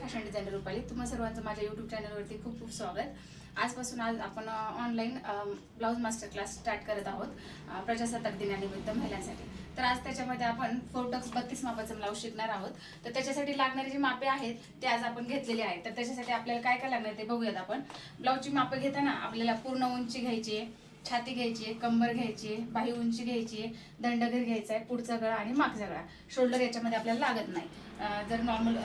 Fashion designer Rupali तुम्हा सर्वांचं माझ्या यूट्यूब चॅनलवरती खूप खूप स्वागत. आजपासून आज आपण online blouse master class start करत आहोत प्रजासत्ताक दिनानिमित्त महिलांसाठी. तर आज त्याच्यामध्ये आपण फोटक्स बत्तीस मापाचं ब्लाऊज शिकणार आहोत. तर त्याच्यासाठी लागणारी जी मापे आहेत ते आज आपण घेतलेली आहेत. तर त्याच्यासाठी आपल्याला काय काय लागणार ते बघूयात आपण. ब्लाऊजची मापं घेताना आपल्याला पूर्ण उंची घ्यायची आहे छाती घ्यायची आहे कंबर घ्यायची आहे बाही उंची घ्यायची आहे दंडघर घ्यायचा आहे पुढचा गळा आणि मागचा गळा. शोल्डर याच्यामध्ये आपल्याला लागत नाही. जर नॉर्मल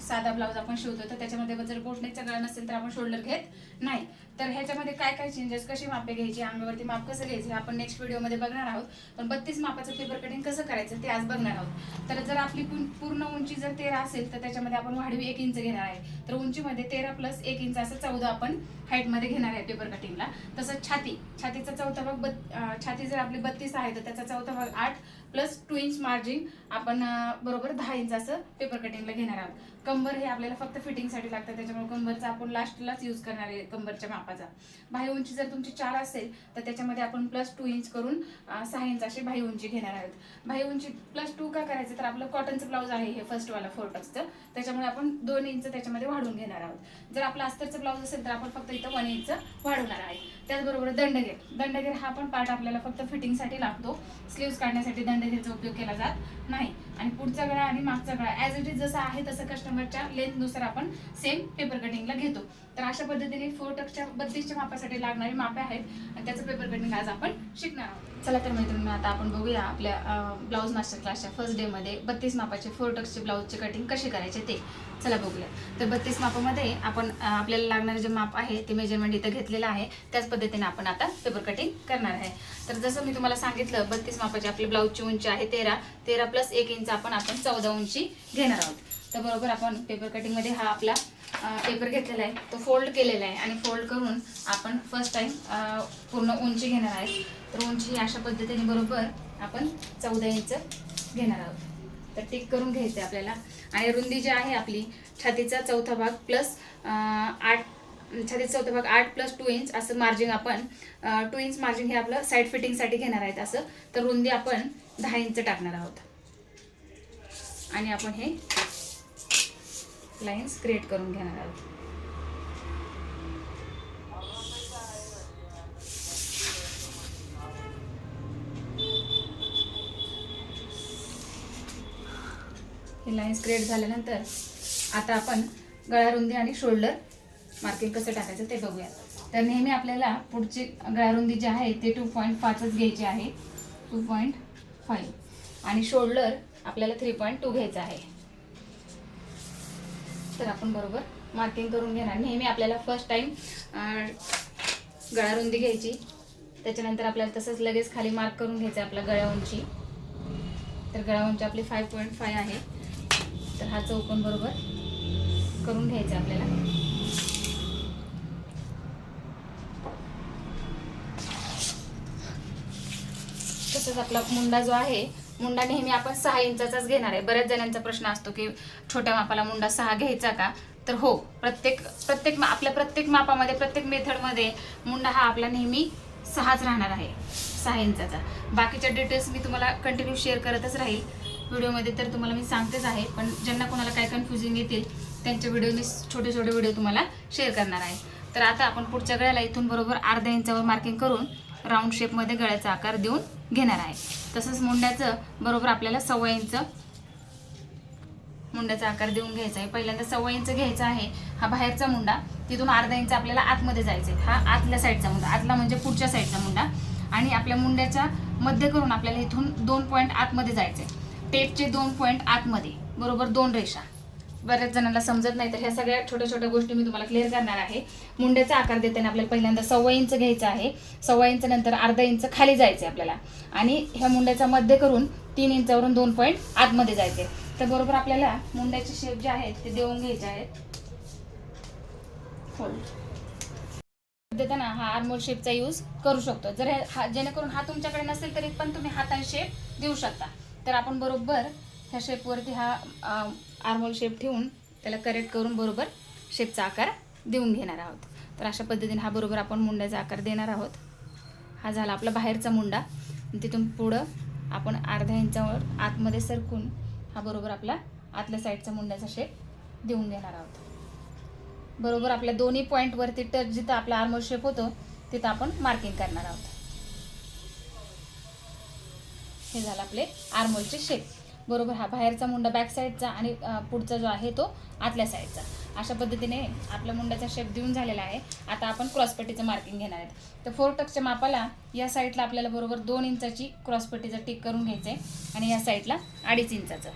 साधा ब्लाऊज आपण शिवतो तर त्याच्यामध्ये जर बोटनेचा गळा नसेल तर आपण शोल्डर घेत नाही. तर ह्याच्यामध्ये काय काय चेंजेस कशी मापे घ्यायची अंगावरती माप कसं घ्यायचं हे आपण नेक्स्ट व्हिडिओमध्ये बघणार आहोत. पण बत्तीस मापाचं पेपर कटिंग कसं करायचं ते आज बघणार आहोत. तर जर आपली पूर्ण- पूर्ण उंची जर तेरा असेल तर त्याच्यामध्ये आपण वाढवी एक इंच घेणार आहे. तर उंचीमध्ये तेरा प्लस एक इंच असं चौदा आपण हाईटमध्ये घेणार आहे पेपर कटिंगला तसंच छाती छातीचा चौथा भाग बत् छाती जर आपली बत्तीस आहे तर त्याचा चौथा भाग आठ प्लस टू इंच मार्जिन आपण बरोबर दहा इंच असं पेपर कटिंगला घेणार आहोत. कंबर हे आपल्याला फक्त फिटिंगसाठी लागतं त्याच्यामुळे कंबरचा आपण लास्टलाच यूज करणार आहे कंबरच्या मापाचा. बाही उंची जर तुमची चार असेल तर त्याच्यामध्ये आपण प्लस टू इंच करून सहा इंच अशी बाही उंची घेणार आहोत. बाही उंची प्लस टू का करायचं तर आपलं कॉटनचं ब्लाऊज आहे हे फर्स्टवाला फोर टक्सचं त्याच्यामुळे आपण दोन इंच त्याच्यामध्ये वाढवून घेणार आहोत. जर आपलं अस्तरचं ब्लाऊज असेल तर आपण फक्त इथं वन इंच वाढवणार आहे. त्याचबरोबर दंडगेर दंडगेर हा पण पार्ट आपल्याला फक्त फिटिंगसाठी लागतो. स्लीव्स काढण्यासाठी दंड दंडगेरचा उपयोग केला जात नाही. आणि पुढचा गळा आणि मागचा गळा. ॲज इट इज जसं आहे तसं कस्टमरच्या लेंथनुसार आपण सेम पेपर कटिंगला घेतो. तर अशा पद्धतीने फोर टक्सच्या बत्तीसच्या मापासाठी लागणारी मापे आहेत. आणि त्याचं पेपर कटिंग आज आपण शिकणार आहोत. चला तर मैत्रिणी आता आपण बघूया आपल्या ब्लाऊज मास्टर क्लासच्या फर्स्ट डेमध्ये बत्तीस मापाचे फोर टक्सचे ब्लाऊजचे कटिंग कसे करायचे ते. चला बघूया. तर बत्तीस मापामध्ये आपण आपल्याला लागणारे जे माप आहे ते मेजरमेंट इथं घेतलेलं आहे. त्याच पद्धतीने आपण आता पेपर कटिंग करणार आहे. तर जसं मी तुम्हाला सांगितलं बत्तीस मापाची आपली ब्लाऊजची उंची आहे तेरा. तेरा प्लस एक इंच आपण आपण चौदा उंची घेणार आहोत. तर बरोबर आपण पेपर कटिंगमध्ये हा आपला पेपर घेतलेला आहे. तो फोल्ड केलेला आहे आणि फोल्ड करून आपण फर्स्ट टाइम पूर्ण उंची घेणार आहे. तर उंची अशा पद्धतीने बरोबर आपण चौदा इंच घेणार आहोत. तर टिक करून घ्यायचं आहे आपल्याला. आणि रुंदी जी आहे आपली छातीचा चौथा भाग प्लस आठ छातीचा चौथा भाग आठ प्लस टू इंच असं मार्जिन आपण टू इंच मार्जिन हे आपलं साईड फिटिंगसाठी घेणार आहेत असं. तर रुंदी आपण दहा इंच टाकणार आहोत. आणि आपण हे लाईन्स क्रिएट करून घेणार आहोत. हे लाईन्स क्रिएट झाल्यानंतर आता आपण गळा रुंदी आणि शोल्डर मार्किंग कसं टाकायचं ते बघूया तर नेहमी आपल्याला पुढची गळारुंदी जी आहे ते टू पॉईंट पाचच घ्यायची आहे. टू पॉईंट फाईव्ह आणि शोल्डर आपल्याला थ्री पॉईंट टू घ्यायचा आहे. तर आपण बरोबर मार्किंग करून घेणार. नेहमी आपल्याला फर्स्ट टाईम गळा रुंदी घ्यायची. त्याच्यानंतर आपल्याला तसंच लगेच खाली मार्क करून घ्यायचं आपल्या गळ्या उंची तर गळा उंची आपली फाय पॉईंट फाय आहे. तर हा चौकोन बरोबर करून घ्यायचा आहे आपल्याला. तसंच आपला मुंडा जो आहे मुंडा नेहमी आपण सहा इंचाचाच घेणार आहे. बऱ्याच जणांचा प्रश्न असतो की छोट्या मापाला मुंडा सहा घ्यायचा का? तर हो प्रत्येक प्रत्येक मा- आपल्या प्रत्येक मापामध्ये प्रत्येक मेथडमध्ये मुंडा हा आपला नेहमी सहाच राहणार आहे. सहा इंचाचा. बाकीच्या डिटेल्स मी तुम्हाला कंटिन्यू शेअर करतच राहील. व्हिडिओमध्ये तर तुम्हाला मी सांगतेच आहे पण ज्यांना कोणाला काय कन्फ्युजिंग येतील त्यांचे व्हिडिओ मी छोटे छोटे व्हिडिओ तुम्हाला शेअर करणार आहे. तर आता आपण पुढच्या गळ्याला इथून बरोबर अर्ध्या इंचावर मार्किंग करून राऊंड शेपमध्ये गळ्याचा आकार देऊन घेणार आहे. तसंच मुंड्याचं बरोबर आपल्याला सव्वा इंच मुंड्याचा आकार देऊन घ्यायचा आहे. पहिल्यांदा सव्वा इंच घ्यायचा आहे. हा बाहेरचा मुंडा तिथून अर्धा इंच आपल्याला आतमध्ये जायचं आहे हा आतल्या साईडचा मुंडा आतला म्हणजे पुढच्या साईडचा मुंडा. आणि आपल्या मुंड्याच्या मध्य करून आपल्याला इथून दोन पॉईंट आतमध्ये जायचं आहे टेपचे दोन पॉईंट आतमध्ये बरोबर दोन रेषा. बऱ्याच जणांना समजत नाही तर ह्या सगळ्या छोट्या छोट्या गोष्टी मी तुम्हाला क्लिअर करणार आहे. मुंड्याचा आकार देताना आपल्याला पहिल्यांदा सव्वा इंच घ्यायचा आहे. सव्वा इंच नंतर अर्धा इंच खाली जायचं आहे आपल्याला. आणि ह्या मुंड्याचा मध्य करून तीन इंचावरून दोन पॉईंट आतमध्ये जायचे तर बरोबर आपल्याला मुंड्याचे शेप जे आहेत ते देऊन घ्यायचे आहेत. फोल्ड देताना हा आर्मोल शेपचा यूज करू शकतो. जर हे- हा जेणेकरून हा तुमच्याकडे नसेल तरी पण तुम्ही हाताने शेप देऊ शकता. तर आपण बरोबर ह्या शेपवरती हा आर्मोल शेप ठेवून त्याला करेक्ट करून बरोबर शेपचा आकार देऊन घेणार आहोत. तर अशा पद्धतीने हा बरोबर आपण मुंड्याचा आकार देणार आहोत. हा झाला आपला बाहेरचा मुंडा. तिथून पुढं आपण अर्ध्या इंचावर आतमध्ये सरकून हा बरोबर आपला आतल्या साईडचा मुंड्याचा शेप देऊन घेणार आहोत. बरोबर आपल्या दोन्ही पॉईंटवरती टच जिथं आपला आर्मोल शेप होतो तिथं आपण मार्किंग करणार आहोत. हे झालं आपले आर्मोलचे शेप बरोबर हा बाहेरचा मुंडा बॅक साईडचा आणि पुढचा जो आहे तो आतल्या साईडचा अशा पद्धतीने आपल्या मुंड्याचा शेप देऊन झालेला आहे. आता आपण क्रॉसपट्टीचं मार्किंग घेणार आहेत. तर फोर टक्सच्या मापाला या साईडला आपल्याला बरोबर दोन इंचाची क्रॉसपट्टीचं टिक करून घ्यायचं आहे आणि या साईडला अडीच इंचाचं.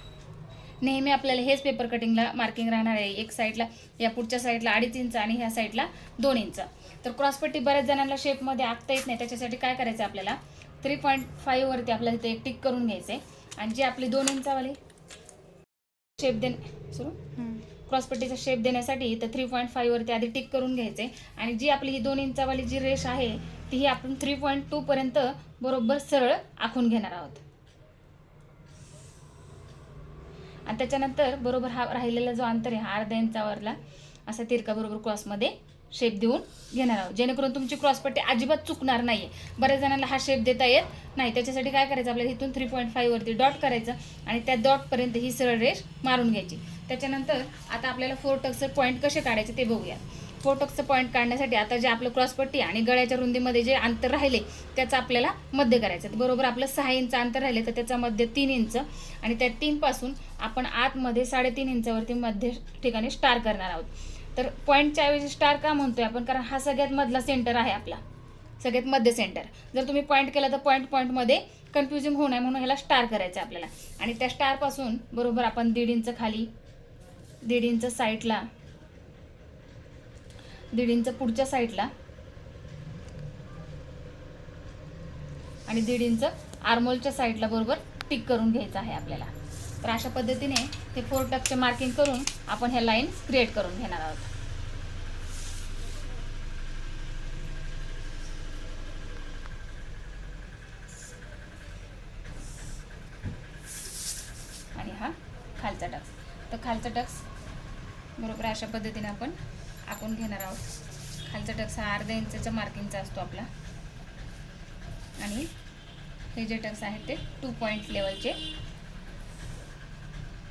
नेहमी आपल्याला हेच पेपर कटिंगला मार्किंग राहणार आहे. एक साईडला या पुढच्या साईडला अडीच इंच आणि ह्या साईडला दोन इंच. तर क्रॉसपट्टी बऱ्याच जणांना शेपमध्ये आखता येत नाही. त्याच्यासाठी काय करायचं आहे आपल्याला थ्री पॉईंट फाईव्हवरती आपल्याला इथे एक टिक करून घ्यायचं आहे आणि जी आपली दोन इंचावाली शेप दे सुरू क्रॉसपट्टीचा शेप देण्यासाठी इथं थ्री पॉईंट फाईव्हवरती आधी टिक करून घ्यायचं. आणि जी आपली ही दोन इंचावाली जी रेष आहे ती ही आपण थ्री पॉईंट टूपर्यंत बरोबर सरळ आखून घेणार आहोत. आणि त्याच्यानंतर बरोबर हा राहिलेला जो अंतर आहे हा अर्ध्या इंचावरला असा तिरका बरोबर क्रॉसमध्ये शेप देऊन घेणार आहोत. जेणेकरून तुमची क्रॉसपट्टी अजिबात चुकणार नाही आहे बऱ्याच जणांना हा शेप देता येत नाही. त्याच्यासाठी काय करायचं? आपल्याला इथून थ्री पॉईंट फाईव्हवरती डॉट करायचं आणि त्या डॉटपर्यंत ही सरळ रेष मारून घ्यायची. त्याच्यानंतर आता आपल्याला फोर टक्सचे पॉईंट कसे काढायचे ते बघूया. फोर टक्सचं पॉईंट काढण्यासाठी आता जे आपलं क्रॉसपट्टी आणि गळ्याच्या रुंदीमध्ये जे अंतर राहिले त्याचं आपल्याला मध्य करायचं बरोबर आपलं सहा इंच अंतर राहिले तर त्याचा मध्य तीन इंच आणि त्या तीनपासून आपण आतमध्ये साडेतीन इंचावरती मध्य ठिकाणी स्टार करणार आहोत. तर पॉईंटच्या ऐवजी स्टार का म्हणतोय आपण? कारण हा सगळ्यात मधला सेंटर आहे आपला. सगळ्यात मध्य सेंटर जर तुम्ही पॉईंट केला तर पॉईंट पॉईंटमध्ये कन्फ्युजिंग होऊ नये म्हणून ह्याला स्टार करायचं आहे आपल्याला. आणि त्या स्टारपासून बरोबर आपण दीड इंच खाली दीड इंच साईडला दीड इंच पुढच्या साईडला आणि दीड इंच आर्मोलच्या साईडला बरोबर टिक करून घ्यायचं आहे आपल्याला. तर अशा पद्धतीने हे फोर टक्सचे मार्किंग करून आपण ह्या लाईन क्रिएट करून घेणार आहोत. आणि हा खालचा टक्स तर खालचा टक्स बरोबर अशा पद्धतीने आपण आखून घेणार आहोत. खालचा टक्स हा अर्ध्या इंचाच्या मार्किंगचा असतो आपला. आणि हे जे टक्स आहेत ते टू पॉईंट लेवलचे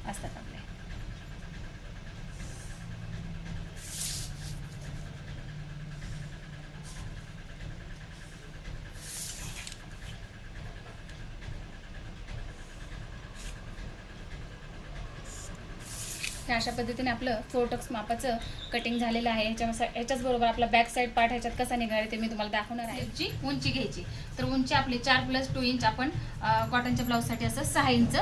असतात आपले. हे अशा पद्धतीने आपलं फोरटक्स मापाचं कटिंग झालेलं आहे. ह्याच्या ह्याच्याच बरोबर आपला बॅक साईड पार्ट ह्याच्यात कसा निघाले ते मी तुम्हाला दाखवणार आहे. जी उंची घ्यायची. तर उंची आपली चार प्लस टू इंच आपण कॉटनच्या ब्लाऊजसाठी असं सहा इंच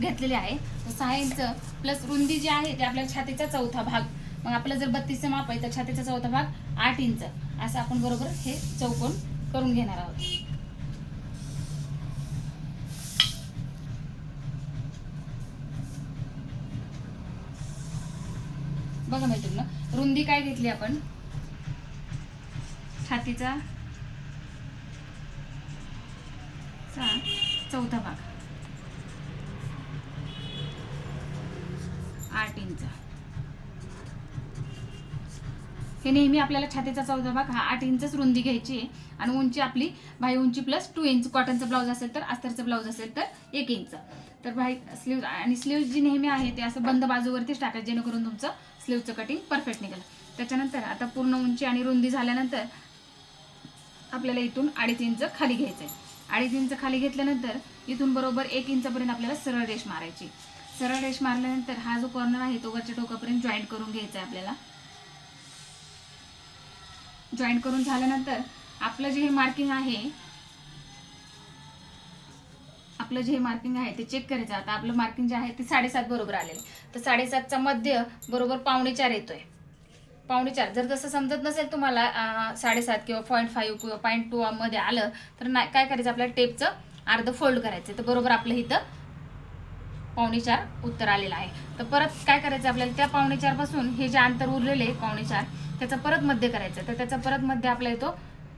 घेतलेले आहे. तर सहा इंच प्लस रुंदी जी आहे ते आपल्या छातीचा चौथा भाग. मग आपलं जर बत्तीसचं माप आहे तर छातीचा चौथा भाग आठ इंच. असं आपण बरोबर हे चौकोन करून घेणार आहोत. बघा मैत्रीण रुंदी काय घेतली आपण? छातीचा चौथा भाग. आठ इंच. हे नेहमी आपल्याला छातीचा चौदा भाग हा आठ इंचच रुंदी घ्यायची आहे. आणि उंची आपली भाई उंची प्लस टू इंच कॉटनचा ब्लाऊज असेल तर अस्तरचं ब्लाऊज असेल तर एक इंच. तर भाई स्लीव आणि स्लीव जी नेहमी आहे ते असं बंद बाजूवरतीच टाकायचं जेणेकरून तुमचं स्लीवचं कटिंग परफेक्ट निघेल. त्याच्यानंतर आता पूर्ण उंची आणि रुंदी झाल्यानंतर आपल्याला इथून अडीच इंच खाली घ्यायचं आहे अडीच इंच खाली घेतल्यानंतर इथून बरोबर एक इंचापर्यंत आपल्याला सरळ रेष मारायची. सरळ रेश मारल्यानंतर हा जो कॉर्नर आहे तो वरच्या टोकापर्यंत जॉईंट करून घ्यायचा आहे आपल्याला. जॉईंट करून झाल्यानंतर आपलं जे हे मार्किंग आहे आपलं जे हे मार्किंग आहे ते चेक करायचं. आता आपलं मार्किंग जे आहे ते साडेसात बरोबर आलेलं आहे. तर साडेसातचा मध्य बरोबर पावणे चार येतोय. पावणे चार. जर तसं समजत नसेल तुम्हाला साडेसात किंवा पॉईंट फाईव्ह किंवा पॉईंट टू मध्ये आलं तर नाही काय करायचं? आपल्याला टेपचं अर्ध फोल्ड करायचं तर बरोबर आपलं इथं पावणे चार उत्तर आलेलं आहे. तर परत काय करायचं आपल्याला? त्या पावणे हे जे अंतर उरलेलं आहे पावणे चार परत मध्य करायचं तर त्याचा परत मध्य आपला येतो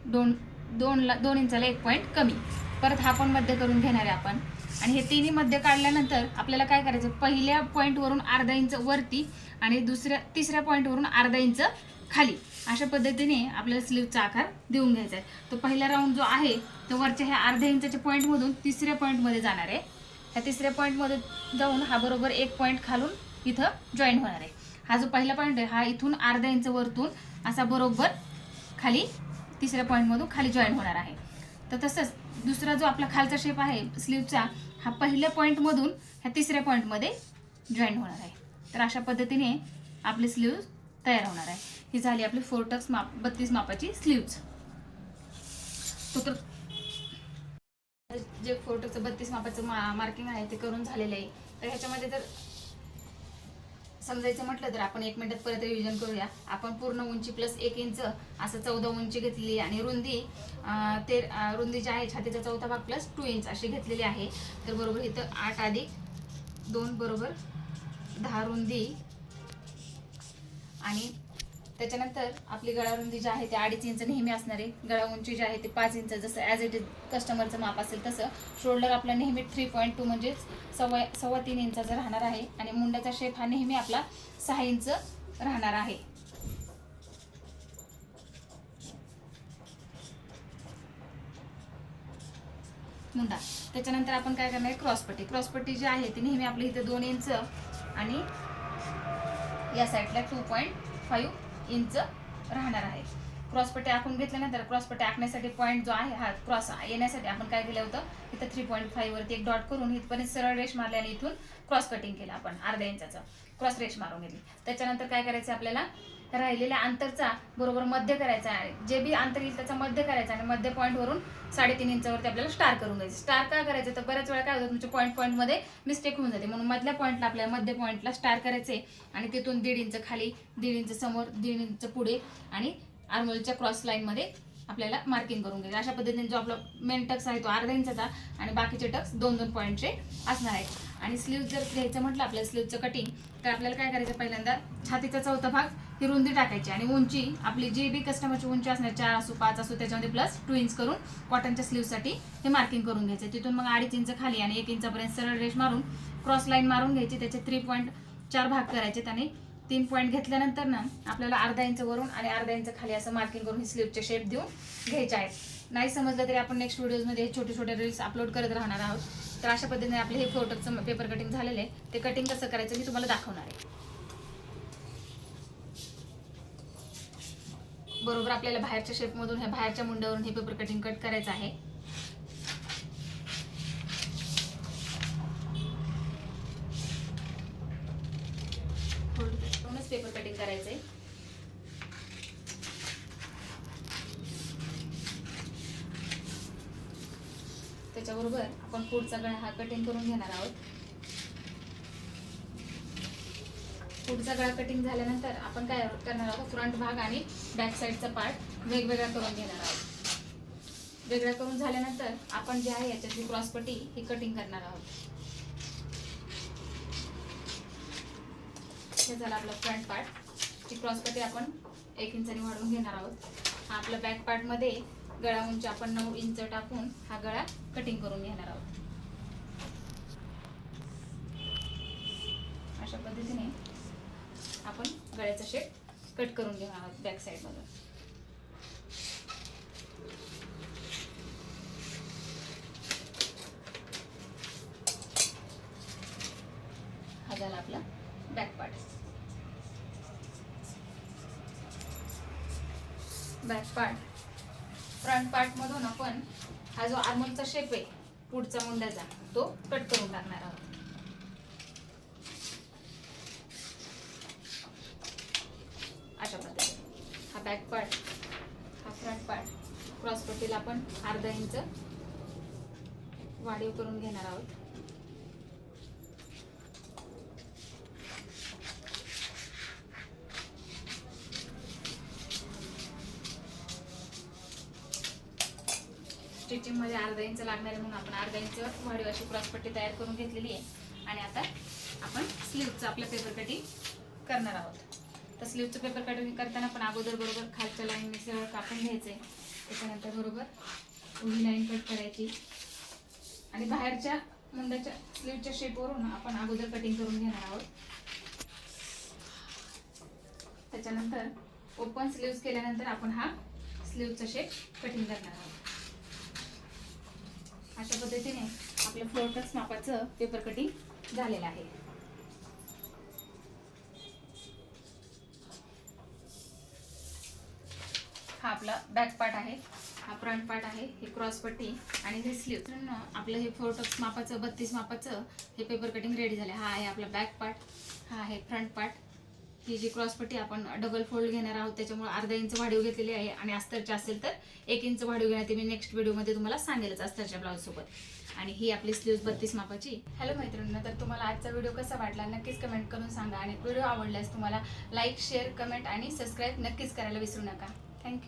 दोन दोनला दोन इंचाला एक पॉईंट कमी. परत हा पण मध्य करून घेणार आहे आपण. आणि हे तिन्ही मध्य काढल्यानंतर आपल्याला काय करायचं? पहिल्या पॉईंटवरून अर्धा इंच वरती आणि दुसऱ्या तिसऱ्या पॉईंटवरून अर्धा इंच खाली. अशा पद्धतीने आपल्याला स्लीवचा आकार देऊन घ्यायचा आहे. तो पहिला राऊंड जो आहे तो वरच्या ह्या अर्ध्या इंचाच्या पॉईंटमधून तिसऱ्या पॉईंटमध्ये जाणार आहे. ह्या तिसऱ्या पॉईंटमध्ये जाऊन हा बरोबर एक पॉईंट खालून इथं जॉईन होणार आहे. हा जो पहिला पॉईंट आहे हा इथून अर्धा इंच वरतून असा बरोबर खाली तिसऱ्या पॉईंटमधून खाली जॉईन होणार आहे. तर तसंच दुसरा जो आपला खालचा शेप आहे स्लीवचा हा पहिल्या पॉईंटमधून ह्या तिसऱ्या पॉईंटमध्ये जॉईन होणार आहे. तर अशा पद्धतीने आपली स्लीव तयार होणार आहे. ही झाली आपली फोर टक्स माप बत्तीस मापाची स्लीव्ज तो तर जे फोटोचं बत्तीस मापाचं मा मार्किंग आहे ते करून झालेलं आहे. तर ह्याच्यामध्ये जर समजायचं म्हटलं तर आपण एक मिनिटात परत रिव्हिजन करूया. आपण पूर्ण उंची प्लस एक इंच असं चौदा उंची घेतलेली आणि रुंदी ते रुंदी जी आहे छातीचा चौथा भाग प्लस टू इंच अशी घेतलेली आहे. तर बरोबर इथं आठ अधिक दोन बरोबर दहा रुंदी. आणि त्याच्यानंतर आपली गळा रुंदी जी आहे ते अडीच इंच नेहमी असणार. आहे गळा उंची जी आहे ते पाच इंच जसं ॲज इट इज कस्टमरचं माप असेल तसं. शोल्डर आपला नेहमी थ्री पॉईंट टू म्हणजेच सव्वा सव्वा तीन इंचाचा राहणार आहे. आणि मुंड्याचा शेप हा नेहमी आपला सहा इंच राहणार आहे. मुंडा. त्याच्यानंतर आपण काय करणार आहे? क्रॉसपट्टी क्रॉसपट्टी जी आहे ती नेहमी आपली इथे दोन इंच आणि या साईडला टू पॉईंट फाईव्ह इंच राहणार आहे. क्रॉसपट्टी आखून घेतल्यानंतर क्रॉसपट्टी आखण्यासाठी पॉईंट जो आहे हा क्रॉस येण्यासाठी आपण काय केलं होतं? इथं थ्री पॉईंट फाईव्हवरती एक डॉट करून इथपर्यंत सरळ रेश मारली आणि इथून क्रॉस कटिंग केलं आपण अर्ध्या इंचाचं. क्रॉस रेश मारून घेतली. त्याच्यानंतर काय करायचं आपल्याला? राहिलेल्या अंतरचा बरोबर मध्य करायचा आहे. जे बी अंतर येईल त्याचा मध्य करायचा आणि मध्य पॉईंटवरून साडेतीन इंचावरती आपल्याला स्टार करून द्यायचं. स्टार का करायचं? तर बऱ्याच वेळा काय होतं तुमच्या पॉईंट पॉईंटमध्ये मिस्टेक होऊन जाते. म्हणून मधल्या पॉईंटला आपल्याला मध्य पॉईंटला स्टार करायचे आणि तिथून दीड इंच खाली दीड इंच समोर दीड इंच पुढे आणि आर्मोलच्या क्रॉस लाईनमध्ये आपल्याला मार्किंग करून घ्यायचं. अशा पद्धतीने जो आपला मेन टक्स आहे तो अर्धा इंचाचा आणि बाकीचे टक्स दोन दोन पॉईंटचे असणार आहेत. आणि स्लीव जर घ्यायचं म्हटलं आपल्या स्लीवचं कटिंग तर आपल्याला काय करायचं पहिल्यांदा? छातीचा चौथा भाग ही रुंदी टाकायची आणि उंची आपली जी बी कस्टमरची उंची असणार चार असो पाच असो त्याच्यामध्ये प्लस टू इंच करून कॉटनच्या स्लीवसाठी हे मार्किंग करून घ्यायचं. तिथून मग अडीच इंच खाली आणि एक इंचापर्यंत सरळ रेष मारून क्रॉस लाईन मारून घ्यायची. त्याचे थ्री पॉईंट चार भाग करायचे आणि तीन पॉईंट घेतल्यानंतर ना आपल्याला अर्धा इंच वरून आणि अर्धा इंच खाली असं मार्किंग करून ही स्लीवचे शेप देऊन घ्यायचे आहेत. नाही समजलं तरी आपण नेक्स्ट व्हिडिओजमध्ये हे छोटे छोटे रील्स अपलोड करत राहणार आहोत. तर अशा पद्धतीने आपले हे फोटोचं पेपर कटिंग झालेलं आहे. ते कटिंग कसं करायचं मी तुम्हाला दाखवणार आहे. बरोबर आपल्याला बाहेरच्या शेपमधून ह्या बाहेरच्या मुंड्यावरून हे पेपर कटिंग कट करायचं आहे. पेपर कटिंग करायचंय. त्याच्याबरोबर आपण पुढचा गळा हा कटिंग करून घेणार आहोत. पुढचा गळा कटिंग झाल्यानंतर आपण काय करणार आहोत? फ्रंट भाग आणि बॅक साईडचा पार्ट वेगवेगळा करून घेणार आहोत. वेगळा करून झाल्यानंतर आपण जे आहे याच्यातली क्रॉसपट्टी ही कटिंग करणार आहोत. हे झालं आपलं फ्रंट पार्ट ती क्रॉसपट्टी आपण एक इंचाने वाढवून घेणार आहोत. हा आपल्या बॅक पार्टमध्ये गळा उंची आपण नऊ इंच टाकून हा गळा कटिंग करून घेणार आहोत. अशा पद्धतीने आपण गळ्याचा शेप कट करून घेणार आहोत बॅक साईडमधून हा झाला आपला back part back part front part मधून आपण हा जो आर्मोलचा शेप आहे पुढचा मुंड्याचा तो कट करून टाकणार आहोत. अशा पद्धतीने. हा बॅक पार्ट हा फ्रंट पार्ट क्रॉस पट्टीला आपण अर्धा इंच वाढीव करून घेणार आहोत. स्टिचिंगमध्ये अर्धा इंच लागणार आहे म्हणून आपण अर्धा इंच वाढीव अशी क्रॉसपट्टी तयार करून घेतलेली आहे. आणि आता आपण स्लीवचं आपलं पेपर कटिंग करणार आहोत. तर स्लीवचं पेपर कटिंग करताना पण अगोदर बरोबर खालच्या लाईनने सरळ कापून घ्यायचे त्याच्यानंतर बरोबर उभी लाईन कट करायची. आणि बाहेरच्या मुंडाच्या स्लीवच्या शेपवरून आपण अगोदर कटिंग करून घेणार आहोत. त्याच्यानंतर ओपन स्लीव्स केल्यानंतर आपण हा स्लीवचा शेप कटिंग करणार आहोत. अशा पद्धतीने आपलं फ्लोटक्स मापाचं पेपर कटिंग झालेलं आहे. हा आपला बॅक पार्ट आहे. हा फ्रंट पार्ट आहे हे क्रॉस पट्टी आणि हे स्लीव आपलं हे फोटक्स मापाचं बत्तीस मापाचं हे पेपर कटिंग रेडी झालं हा आहे आपला बॅक पार्ट हा आहे फ्रंट पार्ट ही जी क्रॉसपट्टी आपण डबल फोल्ड घेणार आहोत त्याच्यामुळे अर्धा इंच वाढीव घेतलेली आहे आणि अस्तरची असेल तर एक इंच वाढीव घेण्यात मी नेक्स्ट व्हिडिओमध्ये तुम्हाला सांगेलच अस्तरच्या ब्लाऊजसोबत आणि ही आपली स्लीव्ज बत्तीस मापाची. हॅलो मैत्रिणींना तर तुम्हाला आजचा व्हिडिओ कसा वाटला नक्कीच कमेंट करून सांगा आणि व्हिडिओ आवडल्यास तुम्हाला लाईक शेअर कमेंट आणि सबस्क्राईब नक्कीच करायला विसरू नका. थँक्यू